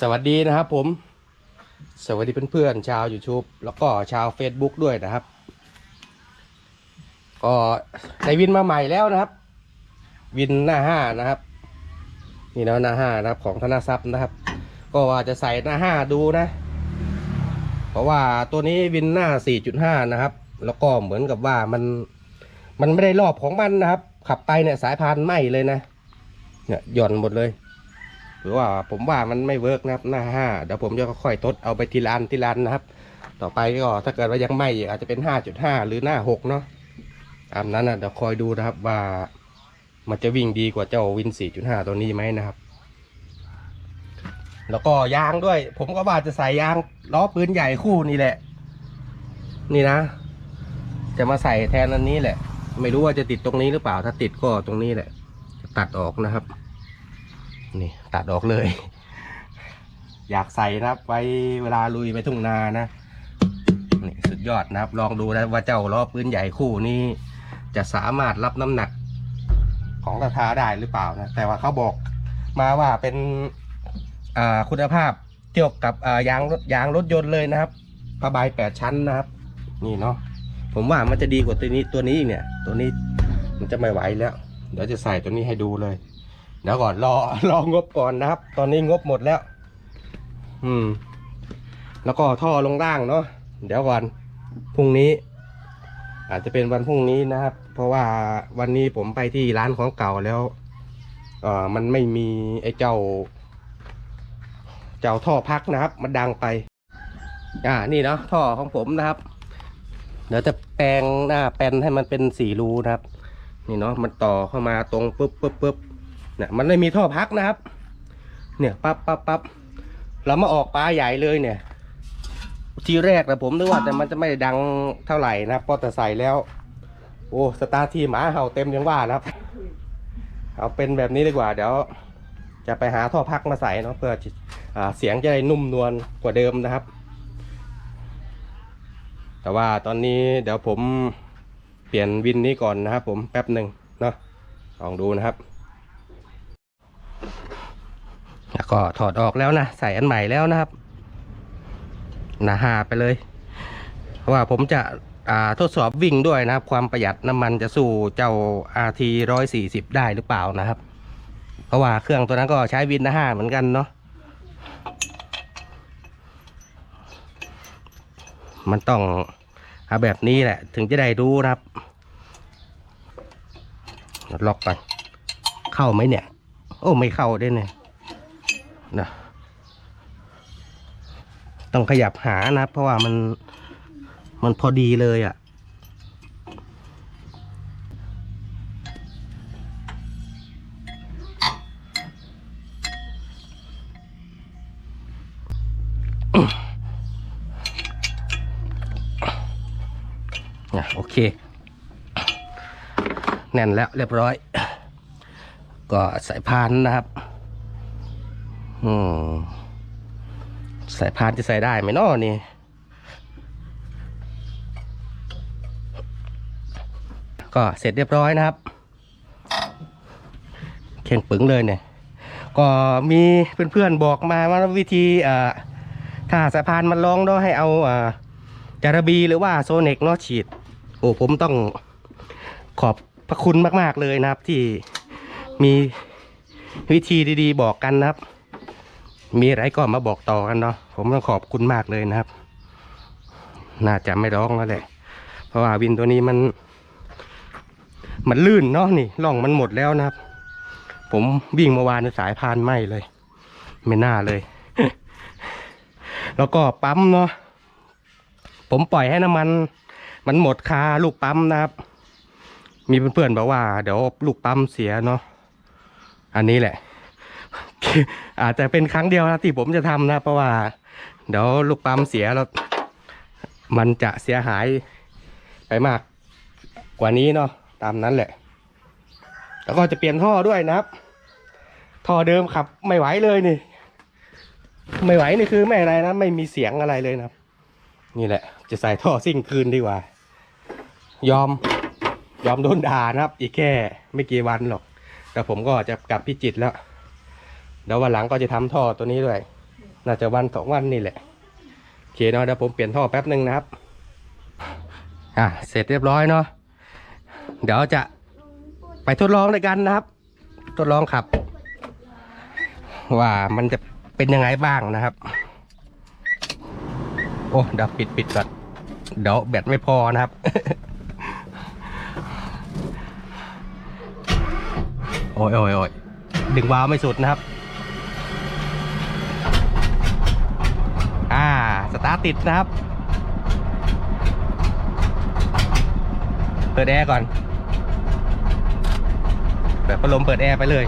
สวัสดีนะครับผม สวัสดีเพื่อนๆชาว YouTube แล้วก็ชาว Facebook ด้วยนะครับ ก็ได้วินมาใหม่แล้วนะครับ วินหน้าห้านะครับ นี่นะหน้าห้านะครับของธนทรัพย์นะครับ ก็ว่าจะใส่หน้าห้าดูนะ เพราะว่าตัวนี้วินหน้า 4.5 นะครับ แล้วก็เหมือนกับว่ามันมันไม่ได้รอบของมันนะครับ ขับไปเนี่ยสายพานไหมเลยนะเนี่ยหย่อนหมดเลย รือว่าผมว่ามันไม่เวิร์กนะครับหน้าห้าเดี๋ยวผมจะค่อยๆทดเอาไปทีละอันทีละอันนะครับ ต่อไปก็ถ้าเกิดว่ายังไม่อาจจะเป็นห้าจุดห้าหรือหน้าหกเนาะตามนั้นนะเดี๋ยวคอยดูนะครับว่ามันจะวิ่งดีกว่าเจ้าวินสี่จุดห้าตัวนี้ไหมนะครับ แล้วก็ยางด้วย ผมก็ว่าจะใส่ยางล้อปืนใหญ่คู่นี่แหละ นี่นะ จะมาใส่แทนอันนี้แหละ ไม่รู้ว่าจะติดตรงนี้หรือเปล่า ถ้าติดก็ตรงนี้แหละ จะตัดออกนะครับ นี่ตัดออกเลย อยากใส่นะครับไว้เวลาลุยไปทุ่งนานะนี่สุดยอดนะครับ ลองดูนะว่าเจ้าล้อปืนใหญ่คู่นี้ จะสามารถรับน้ำหนักของกระทาได้หรือเปล่านะแต่ว่าเขาบอกมาว่าเป็นคุณภาพเทียบกับยางยางรถยนต์เลยนะครับผ้าใบแปดชั้นนะครับ นี่เนาะผมว่ามันจะดีกว่าตัวนี้ตัวนี้อีกเนี่ย ตัวนี้มันจะไม่ไหวแล้ว เดี๋ยวจะใส่ตัวนี้ให้ดูเลย เดี๋ยวก่อนรอรองบก่อนนะครับ ตอนนี้งบหมดแล้ว อืม แล้วก็ท่อลงล่างเนาะเดี๋ยวก่อนพรุ่งนี้ อาจจะเป็นวันพรุ่งนี้นะครับ เพราะว่าวันนี้ผมไปที่ร้านของเก่าแล้วเออมันไม่มีไอ้เจ้า เจ้าท่อพักนะครับ มันดังไป อ่านี่เนาะท่อของผมนะครับเดี๋ยวจะแปลงหน้าแปลนให้มันเป็นสี่รูนะครับ นี่เนาะมันต่อเข้ามาตรงปุ๊บปุ๊บปุ๊บ เนี่ยมันไม่มีท่อพักนะครับ เนี่ยปั๊บปั๊บปั๊บเรามาออกปลาใหญ่เลยเนี่ย ทีแรกนะผมนึกว่าแต่มันจะไม่ได้ดังเท่าไหร่นะพอแต่ใส่แล้ว โอ้สตาร์ทีหมาเห่าเต็มยังว่านะครับ เอาเป็นแบบนี้ดีกว่า เดี๋ยว จะไปหาท่อพักมาใส่เนาะเพื่ออเสียงจะได้นุ่มนวลกว่าเดิมนะครับ แต่ว่าตอนนี้เดี๋ยวผมเปลี่ยนวินนี้ก่อนนะครับ ผมแป๊บหนึ่งเนาะลองดูนะครับ แล้วก็ถอดออกแล้วนะใส่อันใหม่แล้วนะครับนาหาไปเลยว่าผมจะทดสอบวิ่งด้วยนะครับ ความประหยัดน้ำมันจะสู้เจ้า RT 140 ได้หรือเปล่านะครับ เพราะว่าเครื่องตัวนั้นก็ใช้วินนะห้าเหมือนกันเนาะมันต้องเอาแบบนี้แหละ ถึงจะได้รู้นะครับล็อกไปเข้าไหมเนี่ย โอ้ไม่เข้าได้เนี่ย นะต้องขยับหานะ เพราะว่ามันมันพอดีเลยอะ่ะอะโอเค แน่นแล้วเรียบร้อย ก็สายพานนะครับ อืมสายพานจะใส่ได้ไหมน้อนี่ ก็เสร็จเรียบร้อยนะครับ เข่งปึงเลยเนี่ย ก็มีเพื่อนๆบอกมาว่าวิธีอ่าถ้าสายพานมันร้องเนาะให้เอาอ่าจาระบีหรือว่าโซเน็กเนาะฉีด โอ้ผมต้องขอบพระคุณมาก ๆ เลยนะครับที่มีวิธีดีๆ บอกกันนะครับ มีอะไรก็มาบอกต่อกันเนาะผมต้องขอบคุณมากเลยนะครับ น่าจะไม่ร้องแล้วแหละ เพราะว่าวินตัวนี้มัน มันลื่นเนาะนี่ล่องมันหมดแล้วนะครับ ผมวิ่งเมื่อวานสายพานไหมเลย ไม่น่าเลย แล้วก็ปั๊มเนาะผมปล่อยให้น้ำมัน มันหมดคาลูกปั๊มนะครับ มีเพื่อนๆบอกว่า เดี๋ยวลูกปั๊มเสียเนาะอันนี้แหละ อาจจะเป็นครั้งเดียวนะที่ผมจะทำนะ เพราะว่า เดี๋ยวลูกปั๊มเสียแล้วมันจะเสียหายไปมากกว่านี้เนาะตามนั้นแหละ แล้วก็จะเปลี่ยนท่อด้วยนะครับ ท่อเดิมขับไม่ไหวเลยนี่ ไม่ไหวนี่คือไม่อะไรนะไม่มีเสียงอะไรเลยนะนี่แหละ จะใส่ท่อซิ่งคืนดีกว่า ยอมยอมโดนด่านะครับ อีกแค่ไม่กี่วันหรอก แต่ผมก็จะกลับพิจิตแล้ว เดี๋ยววันหลังก็จะทำท่อตัวนี้ด้วย น่าจะวันสองวันนี่แหละโอเคเนาะเดี๋ยวผมเปลี่ยนท่อแป๊บหนึ่งนะครับ อะเสร็จเรียบร้อยเนาะเดี๋ยวจะไปทดลองด้วยกันนะครับ ทดลองขับ ว่ามันจะเป็นยังไงบ้างนะครับ โอ้เดี๋ยวปิดปิดก่อนเดี๋ยวแบตไม่พอนะครับโอ้ยโอ้ยโอ้ยดึงวาล์วไม่สุดนะครับ อ่า ส ตาร์ติดนะครับ เปิดแอร์ก่อนเปิดพัดลมเปิดแอร์ไปเลย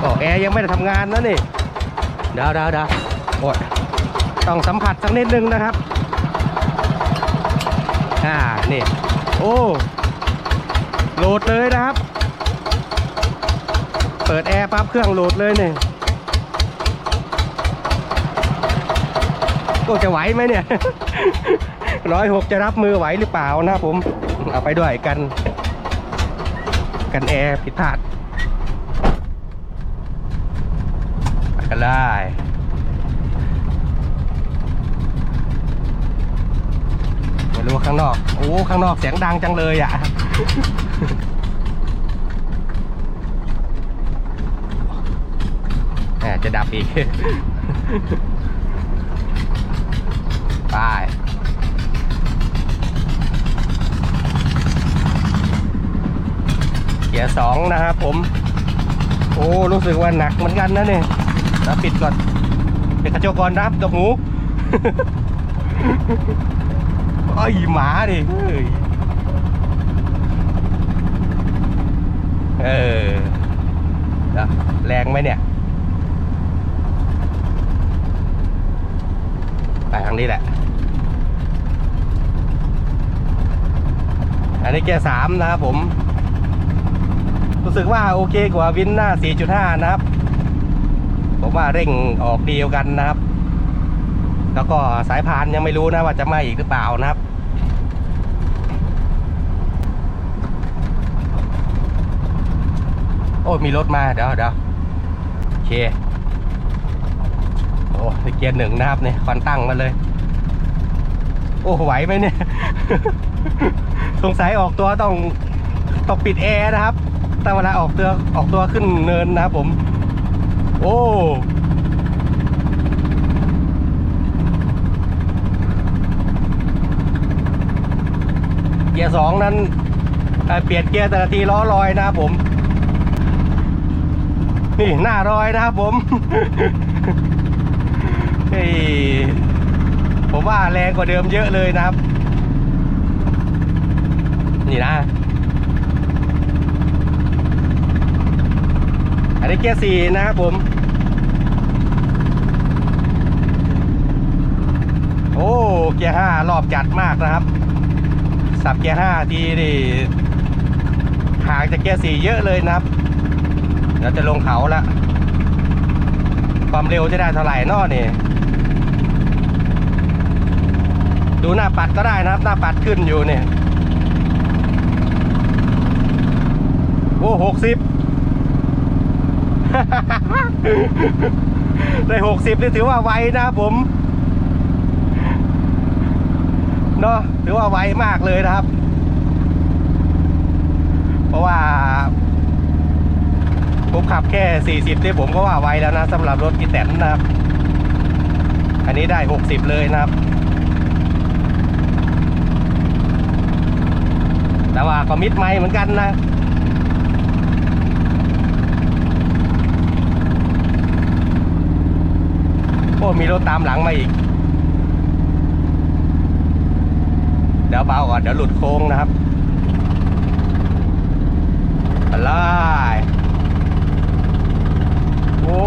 โอ้แอร์ยังไม่ได้ทำงานนะนี่ดี๋ยวดี๋ยวดี๋ยวโอ้ยต้องสัมผัสสักนิดนึงนะครับ อ่า นี่ โอ้ โหลดเลยนะครับ ปิดแอร์ปั๊บเครื่องโหลดเลยนี่ก็จะไหวไหมเนี่ยร้อยหกจะรับมือไหวหรือเปล่านะครับผม เอาไปด้วยกัน กันแอร์ผิดพลาดไปกันได้ไม่รู้ข้างนอก โอ้ ข้างนอกเสียงดังจังเลยอะ แหม จะดับอีก ไป เกียร์สองนะครับผม โอ้ รู้สึกว่าหนักเหมือนกันนะเนี่ยแล้วปิดก่อนเป็นกระจกก่อนนะครับจกหูไอ้ยหมาดิเฮ้ยเออแล้วแรงไหมเนี่ย ไปทางนี้แหละ อันนี้เกียร์สามนะครับผม รู้สึกว่าโอเคกว่าวินหน้า 4.5 นะครับ ผมว่าเร่งออกเดียวกันนะครับ แล้วก็สายพานยังไม่รู้นะว่าจะมาอีกหรือเปล่านะครับโอ้มีรถมา เดี๋ยวเดี๋ยวโอเค โอ้เกียร์หนึ่งนะครับเนี่ยควันตั้งมาเลย โอ้ไหวไหมเนี่ย สงสัยออกตัวต้องต้องปิดแอร์นะครับแต่เวลาออกตัวออกตัวขึ้นเนินนะครับผม โอ้เกียร์สองนั้นเอ่อเปลี่ยนเกียร์แต่ละทีล้อลอยนะครับผมนี่หน้ารอยนะครับผม เฮ้ยผมว่าแรงกว่าเดิมเยอะเลยนะครับ นี่นะ อันนี้เกียร์สี่นะครับผม โอ้เกียร์ห้ารอบจัดมากนะครับ สับเกียร์ห้าทีนี่ห่างจากเกียร์สี่เยอะเลยนะครับเดี๋ยวจะลงเขาละความเร็วจะได้เท่าไหร่นอนี่ ดูหน้าปัดก็ได้นะครับ หน้าปัดขึ้นอยู่เนี่ยโอ้หกสิบได้หกสิบนี่ถือว่าไวนะครับผมเนาะถือว่าไวมากเลยนะครับ เพราะว่า ผมขับแค่40ที่ผมก็ว่าไวแล้วนะสำหรับรถกีแตนนะครับ อันนี้ได้60เลยนะครับ แต่ว่าก็มิดไม่เหมือนกันนะโอ้มีรถตามหลังมาอีก เดี๋ยวเบาก่อนเดี๋ยวหลุดโค้งนะครับอะไรโอ้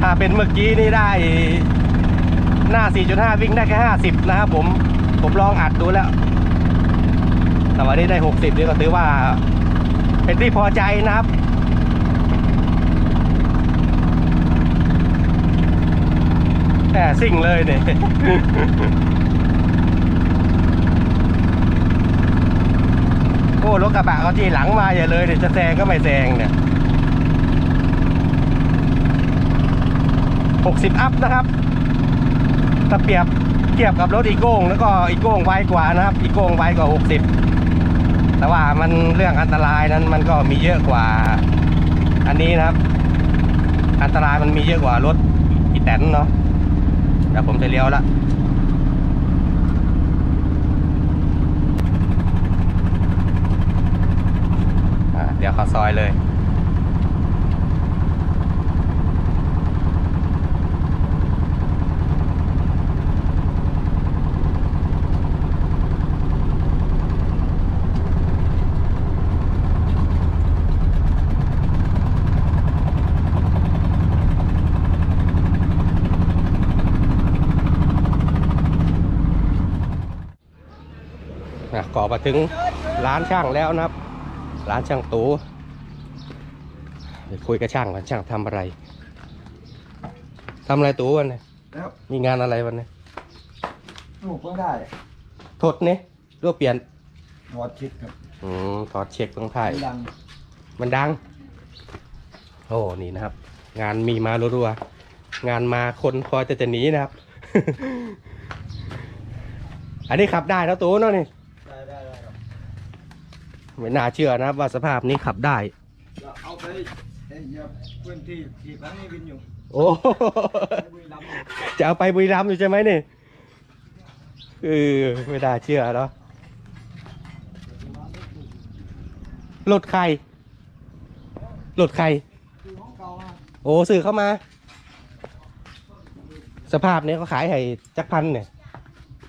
ถ้าเป็นเมื่อกี้นี่ได้ หน้า 4.5 วิ่งได้แค่ 50 นะครับผม ผมลองอัดดูแล้ว แต่วันนี้ได้ 60นี่ก็ถือว่า เป็นที่พอใจนะครับแหมซิ่งเลยเนี่ยโอ้รถกระบะเขาที่หลังมาอย่าเลยเดี๋ยวจะแซงก็ไม่แซงเนี่ยหกสิบอัพนะครับ ถ้าเปรียบเทียบกับรถอีโก้งแล้วก็อีโก้งไวกว่านะครับ อีโก้งไวกว่าหกสิบแต่ว่ามันเรื่องอันตรายนั้นมันก็มีเยอะกว่า อันนี้นะครับ อันตรายมันมีเยอะกว่ารถอีแตนเนาะเดี๋ยวผมจะเลี้ยวละอะเดี๋ยวเข้าซอยเลย นะก่อมาถึงร้านช่างแล้วนะครับ ร้านช่างตูไปคุยกับช่างกันช่างทำอะไรทำอะไรตูวันนี้แล้วมีงานอะไรวันนี้ลูกต้องได้ทดนี่รูปเปลี่ยนหอดคิดครับอืมถอดเช็คต้องถ่าย ดังมันดัง โอ้ นี่นะครับ งานมีมารัวๆ งานมาคนพอจะจะหนีนะครับ อันนี้ขับได้แล้วตูเนาะนี่ ได้ได้ได้ครับ ไม่น่าเชื่อนะครับว่าสภาพนี้ขับได้เราเอาไปเอ้ยอย่าพื้นที่ที่ครั้งนี้บินอยู่โอ้ไปบุรีรัมย์จะเอาไปบุรีรัมย์อยู่ใช่ไหมนี่เออไม่ได้เชื่อเนาะรถใครรถใคร คือของเก่ามาโอ้สื่อเข้ามา สภาพนี้เขาขายให้จักพันเนี่ย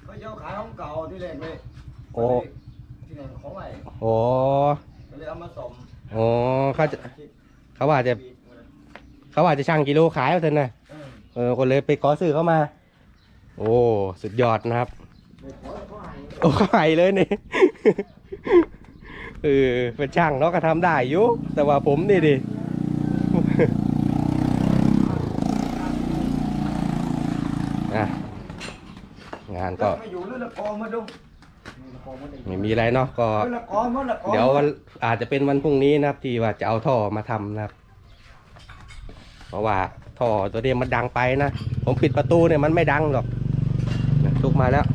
เขาเจ้าขายของเก่าที่แรกเลยโอ้ ที่ไหนของใหม่โอ้ก็เลยเอามาสมโอ้เขาจะคิดเขาว่าจะปีกมาเขาว่าจะช่างกิโลขายเอาเถอะนะเออเออคนเลยไปขอซื้อเข้ามา โอ้สุดยอดนะครับไม่ขอเขาให้โอ้ขายเลยนี่เออเป็นช่างเนาะก็ทำได้อยู่แต่ว่าผมนี่ดิอะงานก็ไม่อยู่เรื่องละกองมาดูละกองมาดู ไม่มีอะไรเนาะก็ เดี๋ยววันอาจจะเป็นวันพรุ่งนี้นะครับ ที่ว่าจะเอาท่อมาทำนะครับ เพราะว่าท่อตัวเดียมันดังไปนะ ผมปิดประตูเนี่ยมันไม่ดังหรอกทุกมาแล้ว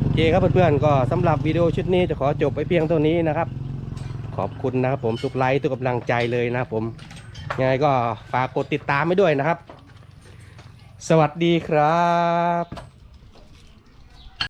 โอเคครับเพื่อนๆก็สำหรับวิดีโอชุดนี้จะขอจบไปเพียงเท่านี้นะครับ ขอบคุณนะครับผมทุกไลค์ทุกกำลังใจเลยนะผมยังไงก็ฝากกดติดตามไว้ด้วยนะครับ สวัสดีครับ